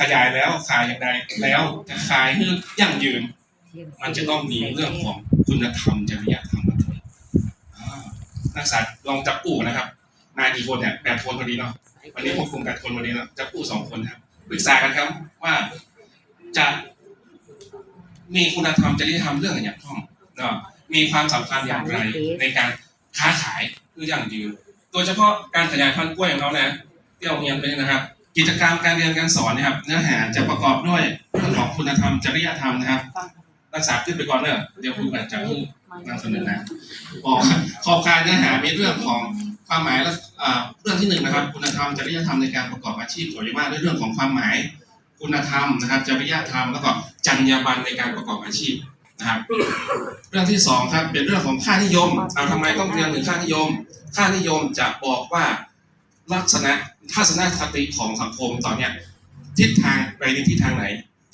ขยายแล้วขายอย่างไรแล้วจะขายให้ยั่งยืน มันจะต้องมีเรื่องของคุณธรรมจริยธรรมมาด้วยนักศึกษาลองจับกู้นะครับมายกี่คนเนี่ยแปดคนพอดีเนาะวันนี้ควบคุมแปดคนพอดีเนาะจับกู้สองคนครับปรึกษากันครับว่าจะมีคุณธรรมจริยธรรมเรื่องอะไรอย่างท่องเนาะมีความสำคัญอย่างไรในการค้าขายเพื่อยั่งยืนโดยเฉพาะการขยายพันธุ์กล้วยของเรานะที่เราเรียนไปนะครับ กิจกรรมการเรียนการสอนนะครับ เนื้อหาจะประกอบด้วยเรื่องของคุณธรรมจริยธรรมนะครับ รักษาขึ้นไปก่อนเนอะเดี๋ยวครูอาจจะพิ่งนำเสนอนะบอกขอบการเนื้อหามีเรื่องของความหมายและอ่าเรื่องที่หนึ่งนะครับ คุณธรรมจริยธรรมในการประกอบอาชีพต่อยว่าด้วยเรื่องของความหมาย คุณธรรมนะครับ จริยธรรมแล้วก็จรรยาบรรณในการประกอบอาชีพนะครับ เรื่องที่สองครับเป็นเรื่องของค่านิยม เอาทำไมต้องเรียนถึงค่านิยม ค่านิยมจะบอกว่า ลักษณะทัศนคติของสังคมตอนเนี้ยทิศทางไปในทิศทางไหน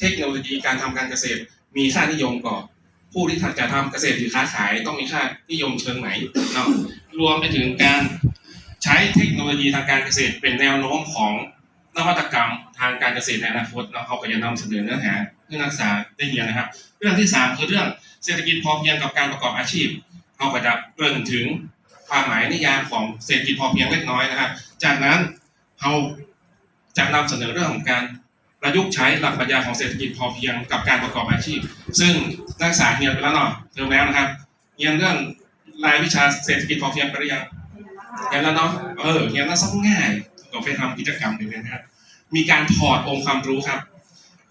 เทคโนโลยีการทำการเกษตร มีค่านิยมก่อนผู้ที่จะทำเกษตรหรือค้าขายต้องมีค่านิยมเชิงไหนเนาะรวมไปถึงการใช้เทคโนโลยีทางการเกษตรเป็นแนวโน้มของนวัตกรรมทางการเกษตรในอนาคตแล้วเขาก็จะนำเสนอเนื้อหาเพื่อนักศึกษาได้เรียนนะครับ เรื่องที่สามคือเรื่องเศรษฐกิจพอเพียงกับการประกอบอาชีพเขาก็จะเกริ่นถึงความหมายนิยามของเศรษฐกิจพอเพียงเล็กน้อยนะครับ จากนั้นเขาจะนำเสนอเรื่องของการประยุกต์ใช้หลักปรัชญาของเศรษฐกิจพอเพียงกับการประกอบอาชีพ ซึ่งนักศึกษาเรียนไปแล้วเนาะเทอมแล้วนะครับเรียนเรื่องรายวิชาเศรษฐกิจพอเพียงไปหรือยังเรียนแล้วเนาะเออเรียนแล้วสักง่ายก็ไปทำกิจกรรมหนึ่งนะครับมีการถอดองค์ความรู้ครับ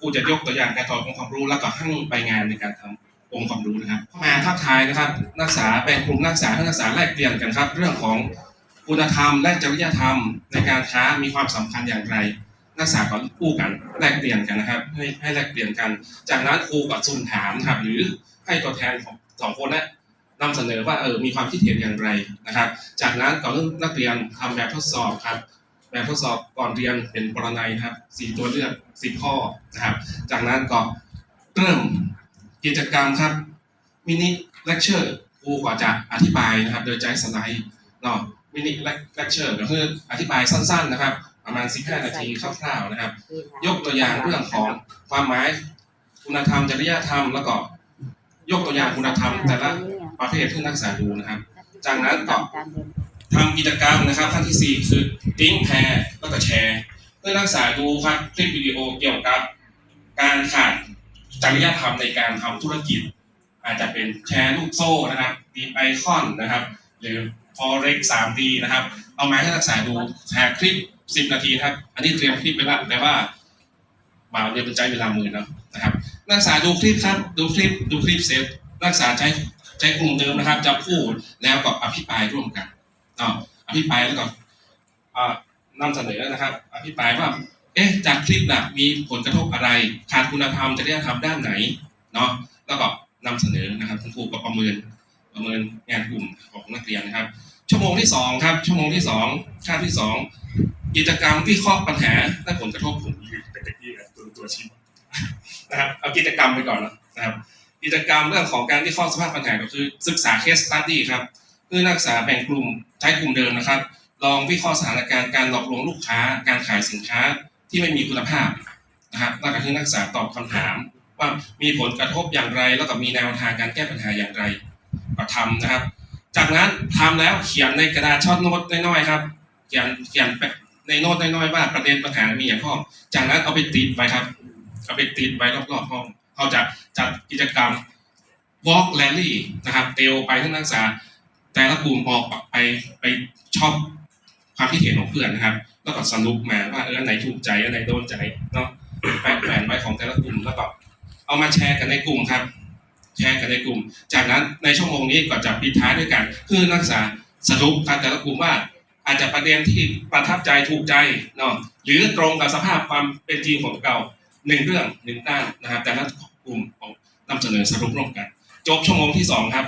กูจะยกตัวอย่างการถอดองค์ความรู้แล้วก็ให้ไปงานในการทำองค์ความรู้นะครับมาทักทายนะครับ นักศึกษาเป็นกลุ่มนักศึกษานักศึกษาแลกเปลี่ยนกันครับ เรื่องของ คุณธรรมและจริยธรรมในการค้ามีความสำคัญอย่างไร นักศึกษาก็คู่กันแลกเปลี่ยนกันนะครับ ให้ให้แลกเปลี่ยนกัน จากนั้นครูก็ซุ่มถามครับหรือให้ตัวแทนของสองคนนะนำเสนอว่าเออมีความคิดเห็นอย่างไรนะครับ จากนั้นก็เริ่มนักเรียนทำแบบทดสอบครับแบบทดสอบก่อนเรียนเป็นปรนัยนะครับสี่ตัวเลือกสิบข้อนะครับ จากนั้นก็เริ่มกิจกรรมครับมินิเลคเชอร์ครูก็จะอธิบายนะครับ โดยใช้สไลด์เนาะ มินิเลคเชอร์ก็คืออธิบายสั้นๆนะครับ ประมาณ 15 นาทีคร่าวๆนะครับ ยกตัวอย่างเรื่องของความหมายคุณธรรมจริยธรรมแล้วก็ยกตัวอย่างคุณธรรมแต่ละประเภทที่นักศึกษาดูนะครับ จากนั้นก็ทำกิจกรรมนะครับขั้นที่ 4 คือติ้งแพร์แล้วก็แชร์เพื่อนักศึกษาดูครับคลิปวิดีโอเกี่ยวกับ การขาดจริยธรรมในการทำธุรกิจ อาจจะเป็นแชร์ลูกโซ่นะครับดีไอคอนนะครับ หรือ forex 3D นะครับ เอามาให้นักศึกษาดูแชร์คลิป 10 นาทีครับ อันนี้เตรียมคลิปไปล้วแต่ว่าบ่าวเรียนเป็นใจเวลามือเนาะนะครับ นักศึกษาดูคลิปครับ ดูคลิป ดูคลิปเสร็จนักศึกษาใช้ใช้กลุ่มเดิมนะครับ จะพูดแล้วก็อภิปรายร่วมกันเนาะอภิปรายแล้วก็นำเสนอนะครับ อภิปรายว่า เอ๊ะ จากคลิปน่ะมีผลกระทบอะไร ขาดคุณธรรมจริยธรรมด้านไหน เนาะ แล้วก็นำเสนอนะครับคุณครูก็ประเมิน ประเมินงานกลุ่มของนักเรียนนะครับ ชั่วโมงที่สองครับ ชั่วโมงที่สองคาบที่สองกิจกรรมวิเคราะห์ปัญหาและผลกระทบผลเป็นตะกี้ตัวตัวชี้นะครับเอากิจกรรมไปก่อนนะครับ กิจกรรมเรื่องของการวิเคราะห์สภาพปัญหาก็คือศึกษา case study ครับเพื่อนักศึกษาแบ่งกลุ่มใช้กลุ่มเดิมนะครับ ลองวิเคราะห์สถานการณ์การหลอกลวงลูกค้า การขายสินค้าที่ไม่มีคุณภาพนะครับแล้วก็คือนักศึกษาตอบคำถาม ว่ามีผลกระทบอย่างไร แล้วก็มีแนวทางการแก้ปัญหาอย่างไร ก็ทำนะครับ จากนั้นทำแล้วเขียนในกระดาษช็อตโน้ตน้อยๆครับเขียนเขียนในโน้ตน้อยๆว่าประเด็นปัญหามีอย่างข้อจากนั้นเอาไปติดไว้ครับ เอาไปติดไว้รอบๆห้องเขาจะจัดกิจกรรม walk rally นะครับเตลไปทั้งนักศึกษา แต่ละกลุ่มออกไปไปชอบความคิดเห็นของเพื่อนนะครับ แล้วก็สรุปมาว่าเอออันไหนถูกใจอันไหนโดนใจเนาะแปะแผนไว้ของแต่ละกลุ่มแล้วก็เอามาแชร์กันในกลุ่มครับ แชร์กันในกลุ่ม จากนั้นในชั่วโมงนี้ก็จะปิดท้ายด้วยกันคือนักศึกษาสรุปกันแต่ละกลุ่มว่า อาจจะประเด็นที่ประทับใจถูกใจเนาะหรือตรงกับสภาพความเป็นจริงของเก่าหนึ่งเรื่องหนึ่งด้านนะครับแต่ละกลุ่มของนำเสนอสรุปร่วมกัน จบชั่วโมงที่สองครับ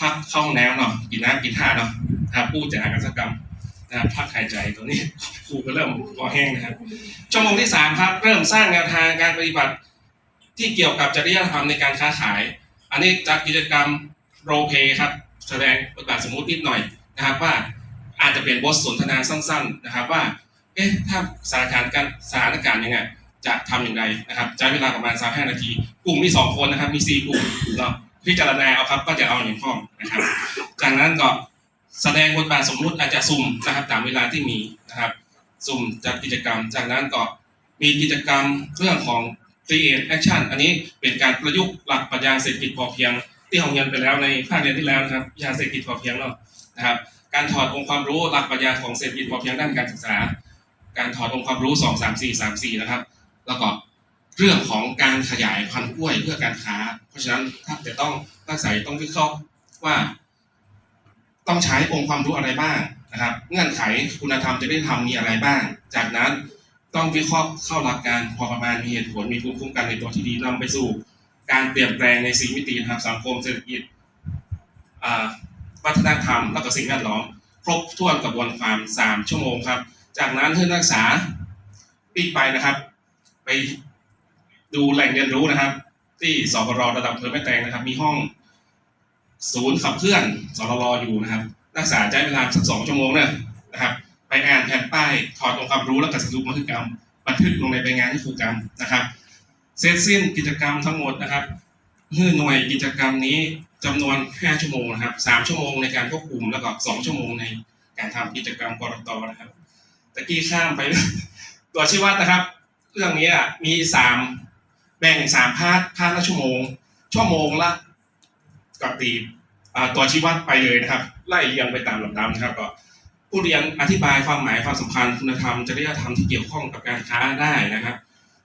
พักเข้าห้องน้ำเนาะกินน้ำกินท่าเนาะนะครับพูดจากกิจกรรมนะครับพักหายใจตัวนี้ครูก็เริ่มคอแห้งนะครับชั่วโมงที่สามครับ เริ่มสร้างแนวทางการปฏิบัติ ที่เกี่ยวกับจริยธรรมในการค้าขาย อันนี้จากกิจกรรมโรเพครับแสดงบทบาทสมมุตินิดหน่อยนะครับว่าอาจจะเป็นบทสนทนาสั้น ๆนะครับว่าเอ๊ะถ้าสถานการณ์การสถานการณ์ยังไงจะทำอย่างไรนะครับใช้เวลาประมาณสามห้านาที กลุ่มมีสองคนนะครับมีสี่กลุ่มเนาะพิจารณาเอาครับก็จะเอาอย่างข้อนะครับ จากนั้นก็แสดงบทบาทสมมุติอาจจะสุ่มนะครับตามเวลาที่มีนะครับ สุ่มจัดกิจกรรม จากนั้นก็มีกิจกรรมเรื่องของ create action อันนี้เป็นการประยุกต์หลักปรัชญาเศรษฐกิจพอเพียง ที่เราเรียนไปแล้วในภาคเรียนที่แล้วนะครับวิชาเศรษฐกิจพอเพียงเนาะนะครับ การถอดองค์ความรู้หลักปรัชญาของเศรษฐกิจพอเพียงด้านการศึกษา การถอดองค์ความรู้สองสามสี่สามสี่นะครับ แล้วก็เรื่องของการขยายพันธุ์กล้วยเพื่อการค้า เพราะฉะนั้นถ้าจะต้องนักศึกษาต้องวิเคราะห์ว่า ต้องใช้องค์ความรู้อะไรบ้างนะครับ เงื่อนไขคุณธรรมจะได้ทำมีอะไรบ้าง จากนั้น ต้องวิเคราะห์เข้าหลักการพอประมาณมีเหตุผลมีภูมิคุ้มกันในตัวที่ดีนำไปสู่ การเปลี่ยนแปลงในสี่มิตินะครับสังคมเศรษฐกิจวัฒนธรรมและก็สิ่งแวดล้อมครบถ้วนกระบวนความสามชั่วโมงครับ จากนั้นเพื่อนนักศึกษาปีกไปนะครับ ไปดูแหล่งเรียนรู้นะครับ ที่สปรระดับอำเภอแม่แตงนะครับ มีห้องศูนย์ขับเคลื่อนสรรอยู่นะครับ นักศึกษาใช้เวลาสักสองชั่วโมงเนี่ยนะครับ ไปอ่านแผ่นป้ายถอดองค์ความรู้แล้วก็สรุปบันทึกกรรมบันทึกลงในใบงานที่ครูกรรมนะครับ เสร็จสิ้นกิจกรรมทั้งหมดนะครับฮือหน่วยกิจกรรมนี้จำนวน 5 ชั่วโมงนะครับ 3 ชั่วโมงในการควบคุมแล้วก็ 2 ชั่วโมงในการทำกิจกรรมกรตนะครับตะกี้ข้ามไปตัวชี้วัดนะครับ เรื่องนี้มี 3 แบ่ง 3 พาร์ทพาร์ทละชั่วโมง ชั่วโมงละก็ตีตัวชี้วัดไปเลยนะครับ ไล่เรียงไปตามลำดับนะครับก็ ผู้เรียนอธิบายความหมายความสำคัญคุณธรรมจริยธรรมที่เกี่ยวข้องกับการค้าได้นะครับ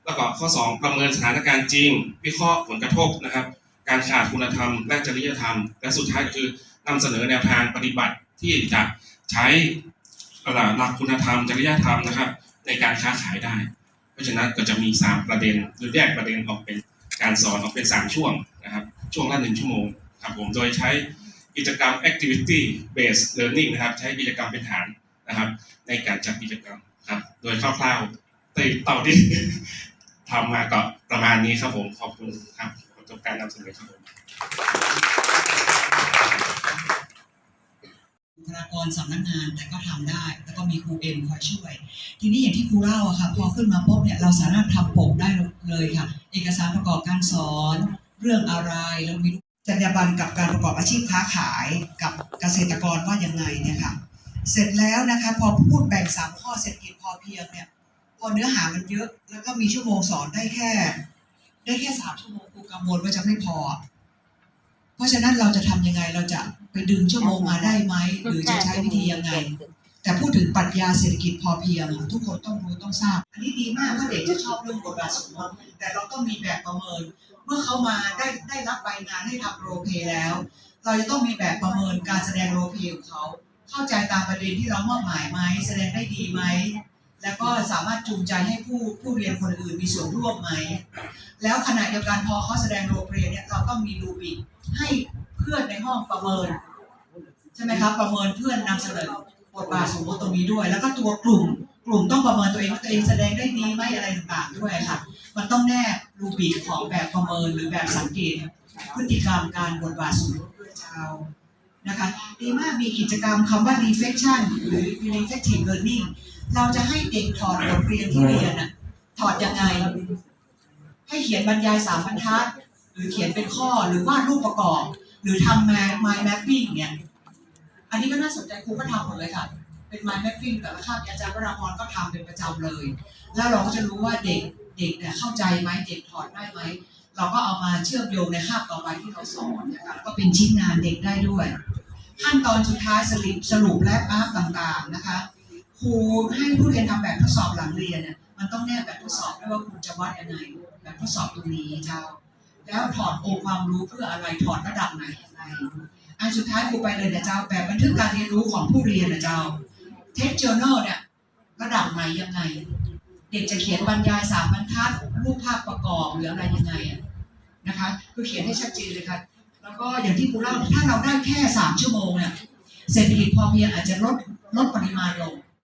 แล้วก็ข้อ 2 ประเมินสถานการณ์จริง วิเคราะห์ผลกระทบนะครับ การขาดคุณธรรมและจริยธรรม และสุดท้ายก็คือนำเสนอแนวทางปฏิบัติที่จะใช้หลักคุณธรรม จริยธรรมนะครับ ในการค้าขายได้ เพราะฉะนั้นก็จะมี 3 ประเด็นหรือแยกประเด็นออกเป็นการสอนออกเป็น 3 ช่วงนะครับ ช่วงละหนึ่งชั่วโมงครับผมโดยใช้ กิจกรรม activity based learning นะครับ ใช้กิจกรรมเป็นฐานนะครับ ในการจัดกิจกรรมครับ โดยคร่าวๆตื่นเต่าที่ทำมาก็ประมาณนี้ครับผมขอบคุณครับขอบคุณการนำเสนอครับผมบุคลากรสำนักงานแต่ก็ทำได้ แล้วก็มีครูเอ็มคอยช่วย ทีนี้อย่างที่ครูเล่าอะค่ะพอขึ้นมาปุ๊บเนี่ยเราสามารถทำปกได้เลยค่ะ เอกสารประกอบการสอน เรื่องอะไรแล้วมี จรรยาบรรณกับการประกอบอาชีพค้าขายกับเกษตรกรว่ายังไงเนี่ยค่ะเสร็จแล้วนะคะพอพูดแบ่งสามข้อเศรษฐกิจพอเพียงเนี่ยพอเนื้อหามันเยอะ แล้วก็มีชั่วโมงสอนได้แค่ ได้แค่สามชั่วโมงครูกังวลว่าจะไม่พอ เพราะฉะนั้นเราจะทำยังไงเราจะไปดึงชั่วโมงมาได้ไหมหรือจะใช้วิธียังไง แต่พูดถึงปรัชญาเศรษฐกิจพอเพียงอะทุกคนต้องรู้ต้องทราบ อันนี้ดีมากถ้าเด็กจะชอบเรื่องบทบาทสมมติแต่เราต้องมีแบบประเมินเมื่อเขามาได้ได้รับใบงานให้ทำโรเพแล้ว เราจะต้องมีแบบประเมินการแสดงโรเพของเขา เข้าใจตามประเด็นที่เรามอบหมายไหมแสดงได้ดีไหมแล้วก็สามารถจูงใจให้ผู้ผู้เรียนคนอื่นมีส่วนร่วมไหม แล้วขณะเดียวกันพอเขาแสดงโรเพเนี่ยเราต้องมีรูบิกให้เพื่อนในห้องประเมินใช่ไหมครับประเมินเพื่อนนำเสนอบทบาทสมมติตรงนี้ด้วย แล้วก็ตัวกลุ่ม กลุ่มต้องประเมินตัวเองว่าตัวเองแสดงได้ดีไหมอะไรต่างๆด้วยค่ะ มันต้องแนบรูบิกของแบบประเมินหรือแบบสังเกต พฤติกรรมการบทบาทสมมติด้วยชาวนะคะดีมากมีกิจกรรมคำว่า reflection หรือ reflective learning เราจะให้เด็กถอดบทเรียนที่เรียนอะถอดยังไง ให้เขียนบรรยายสามบรรทัด หรือเขียนเป็นข้อหรือวาดรูปประกอบ หรือทำ mind mapping เนี่ย อันนี้ก็น่าสนใจครูก็ทำหมดเลยค่ะ เป็น mind mapping แต่ละคาบอาจารย์วราพรก็ทำเป็นประจำเลย แล้วเราก็จะรู้ว่าเด็กเด็กเนี่ยเข้าใจไหมเด็กถอดได้ไหมเราก็เอามาเชื่อมโยงในคาบต่อไปที่เราสอนนะคะก็เป็นชิ้นงานเด็กได้ด้วย ขั้นตอนสุดท้ายสรุปสรุปและอัพต่างๆนะคะครูให้ผู้เรียนทำแบบทดสอบหลังเรียนเนี่ยมันต้องแนบแบบทดสอบด้วยว่าคุณจะวัดยังไงแบบทดสอบตรงนี้เจ้า แล้วถอดองค์ความรู้เพื่ออะไรถอดระดับไหนยังไงอันสุดท้ายครูไปเลยนะเจ้าแบบบันทึกการเรียนรู้ของผู้เรียนนะเจ้า เทคเจอร์นเนี่ยระดับไหนยังไง เด็กจะเขียนบรรยายสามบรรทัดรูปภาพประกอบหรืออะไรยังไงอะนะคะคือเขียนให้ชัดเจนเลยค่ะแล้วก็อย่างที่ครูเล่าถ้าเราได้แค่สามชั่วโมงเนี่ยเศรษฐกิจพอเพียงอาจจะลดลดปริมาณลง